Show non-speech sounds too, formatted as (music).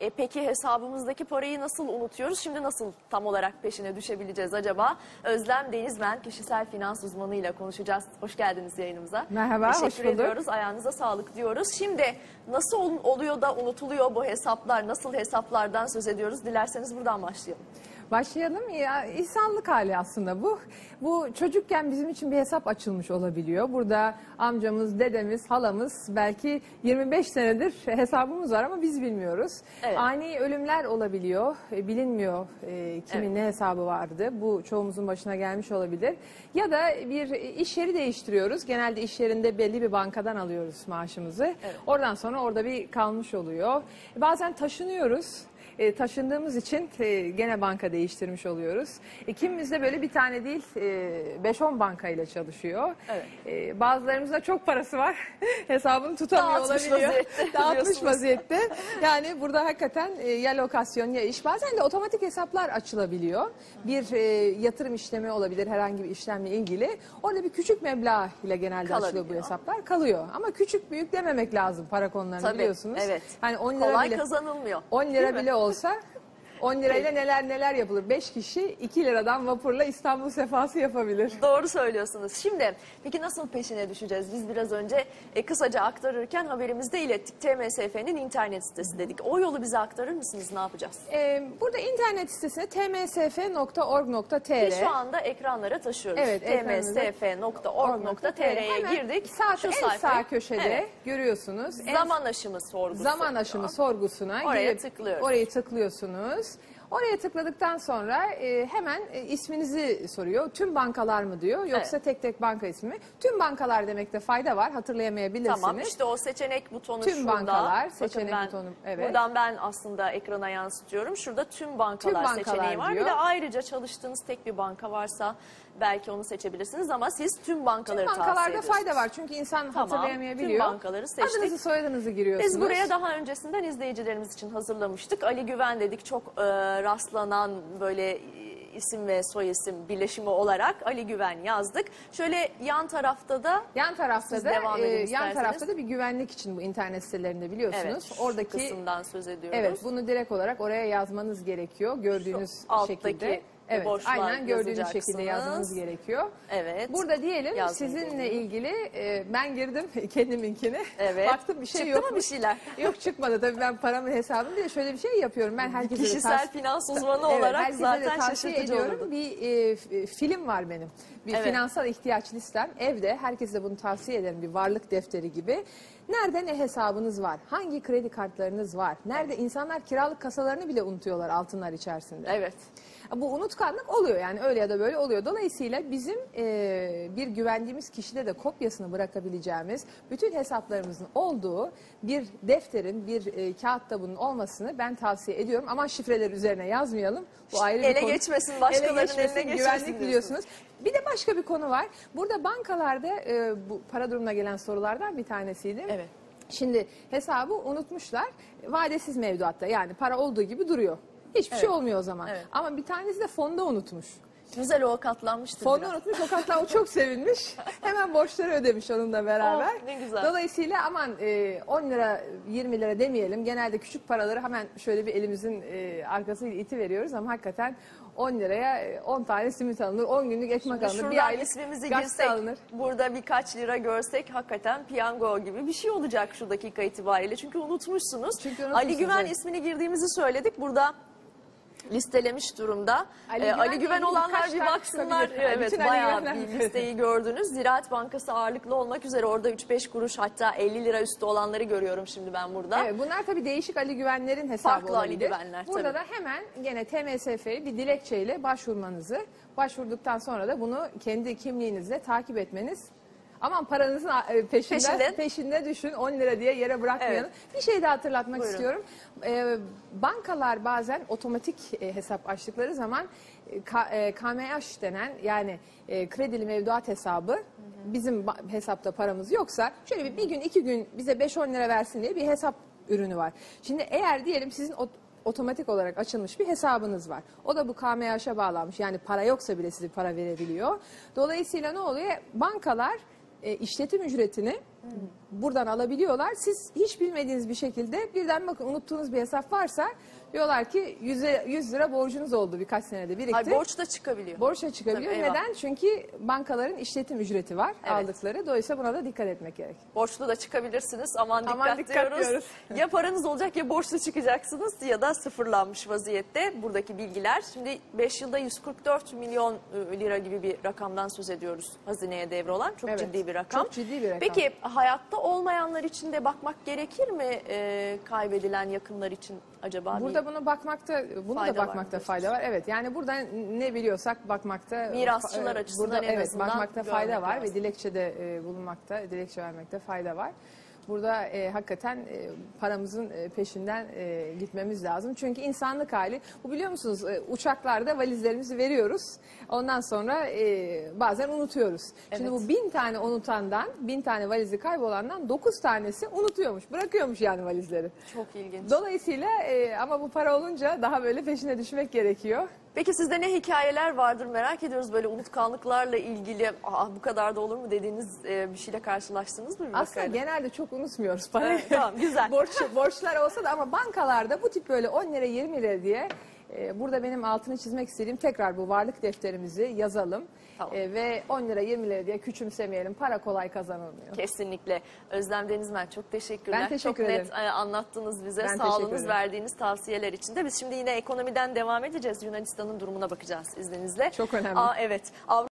E peki hesabımızdaki parayı nasıl unutuyoruz? Şimdi nasıl tam olarak peşine düşebileceğiz acaba? Özlem Denizmen kişisel finans uzmanıyla konuşacağız. Hoş geldiniz yayınımıza. Merhaba, hoş Teşekkür bulduk. ediyoruz. Ayağınıza sağlık diyoruz. Şimdi nasıl ol- oluyor da unutuluyor bu hesaplar? Nasıl hesaplardan söz ediyoruz? Dilerseniz buradan başlayalım. Başlayalım ya insanlık hali aslında bu. Bu çocukken bizim için bir hesap açılmış olabiliyor. Burada amcamız, dedemiz, halamız belki 25 senedir hesabımız var ama biz bilmiyoruz. Evet. Ani ölümler olabiliyor. E, Bilinmiyor e, kimin Evet. ne hesabı vardı. Bu çoğumuzun başına gelmiş olabilir. Ya da bir iş yeri değiştiriyoruz. Genelde iş yerinde belli bir bankadan alıyoruz maaşımızı. Oradan sonra orada bir kalmış oluyor. Bazen taşınıyoruz. E, taşındığımız için e, gene banka değiştirmiş oluyoruz. E, kimimiz de böyle bir tane değil e, 5-10 bankayla çalışıyor. Evet. E, bazılarımızda çok parası var. (laughs) Hesabını tutamıyor Dağıtmış olabiliyor. vaziyette (laughs) Dağıtmış vaziyette. Yani burada hakikaten e, ya lokasyon ya iş. Bazen de otomatik hesaplar açılabiliyor. Bir e, yatırım işlemi olabilir herhangi bir işlemle ilgili. Orada bir küçük meblağ ile genelde açılıyor bu Kalabiliyor. hesaplar. Kalıyor. Ama küçük büyük dememek lazım para konularını Tabii, biliyorsunuz. evet. Yani 10 lira Kolay bile kazanılmıyor. 10 Değil lira bile olsa Ouça. 10 lirayla neler neler yapılır. 5 kişi 2 liradan vapurla İstanbul sefası yapabilir. Doğru söylüyorsunuz. Şimdi peki nasıl peşine düşeceğiz? Biz biraz önce e, kısaca aktarırken haberimizde ilettik. TMSF'nin internet sitesi dedik. O yolu bize aktarır mısınız? Ne yapacağız? Ee, burada internet sitesine tmsf.org.tr Ve şu anda ekranlara taşıyoruz. Evet, tmsf.org.tr'ye Hemen girdik. Sağ, Şu en sağ köşede Evet. görüyorsunuz. En Zaman aşımı sorgusu. zaman aşımı sorgusuna Oraya girip tıklıyoruz. orayı tıklıyorsunuz. Oraya tıkladıktan sonra e, hemen e, isminizi soruyor. Tüm bankalar mı diyor yoksa Evet. tek tek banka ismi mi? Tüm bankalar demekte fayda var. Hatırlayamayabilirsiniz. Tamam işte o seçenek butonu Tüm şurada. bankalar, Bakın seçenek ben, butonu, evet. Buradan ben aslında ekrana yansıtıyorum. Şurada tüm bankalar, Tüm bankalar seçeneği var. Bir diyor. de ayrıca çalıştığınız tek bir banka varsa belki onu seçebilirsiniz ama siz tüm bankaları Tüm tavsiye bankalarda ediyorsunuz. fayda var çünkü insan Tamam, hatırlayamayabiliyor. tüm bankaları seçtik. Adınızı soyadınızı giriyorsunuz. Biz buraya daha öncesinden izleyicilerimiz için hazırlamıştık. Ali Güven dedik çok e, rastlanan böyle e, isim ve soy isim birleşimi olarak Ali Güven yazdık. Şöyle yan tarafta da Yan tarafta da devam e, yan tarafta da bir güvenlik için bu internet sitelerinde biliyorsunuz. evet, Oradaki kısımdan söz ediyoruz. Evet, bunu direkt olarak oraya yazmanız gerekiyor. Gördüğünüz Şu alttaki şekilde. Evet, boşluğa aynen gördüğünüz şekilde yazmanız gerekiyor. Evet. Burada diyelim Yazmayı sizinle deneyelim. ilgili e, ben girdim (laughs) kendiminkini. Evet. Baktım bir şey Çıktı yok. mı bir şeyler? (laughs) Yok çıkmadı tabii ben paramın hesabını bir de şöyle bir şey yapıyorum. Ben herkese Kişisel finans uzmanı Evet, olarak herkese de zaten tavsiye ediyorum. olurdu. Bir e, f- film var benim. Bir Evet. finansal ihtiyaç listem evde. Herkese de bunu tavsiye ederim. Bir varlık defteri gibi. Nerede ne hesabınız var? Hangi kredi kartlarınız var? Nerede insanlar kiralık kasalarını bile unutuyorlar altınlar içerisinde. Evet. Bu unutkanlık oluyor yani öyle ya da böyle oluyor. Dolayısıyla bizim e, bir güvendiğimiz kişide de kopyasını bırakabileceğimiz bütün hesaplarımızın olduğu bir defterin, bir e, kağıtta bunun olmasını ben tavsiye ediyorum. Ama şifreler üzerine yazmayalım. Bu ayrı Ele bir konu. geçmesin, başkalarının eline geçmesin güvenlik biliyorsunuz. Bir de başka bir konu var. Burada bankalarda e, bu para durumuna gelen sorulardan bir tanesiydi. Evet. Şimdi hesabı unutmuşlar. Vadesiz mevduatta yani para olduğu gibi duruyor. Hiçbir şey olmuyor o zaman. Evet. Ama bir tanesi de fonda unutmuş. Güzel o katlanmıştır Fonda biraz. unutmuş. O katlar o (laughs) çok sevinmiş. Hemen borçları ödemiş onunla beraber. Oh, ne güzel. Dolayısıyla aman e, 10 lira 20 lira demeyelim. Genelde küçük paraları hemen şöyle bir elimizin e, arkasıyla iti veriyoruz ama hakikaten 10 liraya e, 10 tane simit alınır, 10 günlük ekmek alınır, Şuradan bir aylık ismimizi girsek, alınır. burada birkaç lira görsek hakikaten piyango gibi bir şey olacak şu dakika itibariyle. Çünkü unutmuşsunuz. Çünkü unutmuşsunuz, Ali Güven evet. ismini girdiğimizi söyledik. Burada listelemiş durumda. Ali Ee, Güven'le Ali Güven olanlar bir baksınlar. Evet Bütün Ali bayağı bir (laughs) listeyi gördünüz. Ziraat Bankası ağırlıklı olmak üzere orada 3-5 kuruş hatta 50 lira üstü olanları görüyorum şimdi ben burada. Evet, bunlar tabii değişik Ali Güvenler'in hesabı Farklı Ali olabilir. Güvenler, Burada tabii. da hemen gene TMSF'ye bir dilekçeyle başvurmanızı, başvurduktan sonra da bunu kendi kimliğinizle takip etmeniz Aman paranızın e, peşinden, Peşinden. peşinde düşün 10 lira diye yere bırakmayalım. Bir şey daha hatırlatmak Buyurun. istiyorum. Ee, bankalar bazen otomatik e, hesap açtıkları zaman e, K- e, KMH denen yani e, kredili mevduat hesabı bizim ba- hesapta paramız yoksa şöyle bir, bir gün iki gün bize 5-10 lira versin diye bir hesap ürünü var. Şimdi eğer diyelim sizin ot- otomatik olarak açılmış bir hesabınız var. O da bu KMH'a bağlanmış. Yani para yoksa bile size para verebiliyor. Dolayısıyla ne oluyor? Bankalar e, işletim ücretini buradan alabiliyorlar. Siz hiç bilmediğiniz bir şekilde birden bakın unuttuğunuz bir hesap varsa diyorlar ki 100, 100 lira borcunuz oldu birkaç senede birikti. Hayır, borç da çıkabiliyor. Borça çıkabiliyor. Tabii, eyvah. Neden? Çünkü bankaların işletim ücreti var Evet. aldıkları. Dolayısıyla buna da dikkat etmek gerek. Borçlu da çıkabilirsiniz. Aman dikkat, Aman dikkat diyoruz. diyoruz. (laughs) ya paranız olacak ya borçlu çıkacaksınız ya da sıfırlanmış vaziyette buradaki bilgiler. Şimdi 5 yılda 144 milyon e, lira gibi bir rakamdan söz ediyoruz hazineye devrolan. Çok Evet, ciddi bir rakam. çok ciddi bir rakam. Peki hayatta olmayanlar için de bakmak gerekir mi e, kaybedilen yakınlar için acaba? Burada bunu bakmakta, bunu Fayda da var bakmakta mı fayda var. Evet. Yani buradan ne biliyorsak bakmakta Mirasçılar açısından burada, en evet azından bakmakta fayda var lazım. ve dilekçede e, bulunmakta, dilekçe vermekte fayda var. Burada e, hakikaten e, paramızın e, peşinden e, gitmemiz lazım. Çünkü insanlık hali, bu biliyor musunuz e, uçaklarda valizlerimizi veriyoruz. Ondan sonra e, bazen unutuyoruz. Şimdi Evet. bu bin tane unutandan, bin tane valizi kaybolandan dokuz tanesi unutuyormuş, bırakıyormuş yani valizleri. çok ilginç. Dolayısıyla e, ama bu para olunca daha böyle peşine düşmek gerekiyor. Peki sizde ne hikayeler vardır merak ediyoruz böyle unutkanlıklarla ilgili. Aa, bu kadar da olur mu dediğiniz e, bir şeyle karşılaştınız mı? bir Aslında vakayla? genelde çok unutmuyoruz parayı. Evet, tamam, güzel. (laughs) Borç, borçlar olsa da ama bankalarda bu tip böyle 10 lira 20 lira diye e, burada benim altını çizmek istediğim tekrar bu varlık defterimizi yazalım. Tamam. E, ve 10 lira 20 lira diye küçümsemeyelim. Para kolay kazanılmıyor. Kesinlikle. Özlem Denizmen çok teşekkürler. Ben teşekkür çok ederim. net e, anlattınız bize. Ben Sağ teşekkür olunuz ederim. verdiğiniz tavsiyeler için de. Biz şimdi yine ekonomiden devam edeceğiz. Yunanistan'ın durumuna bakacağız izninizle. Çok önemli. Aa, evet. Avrupa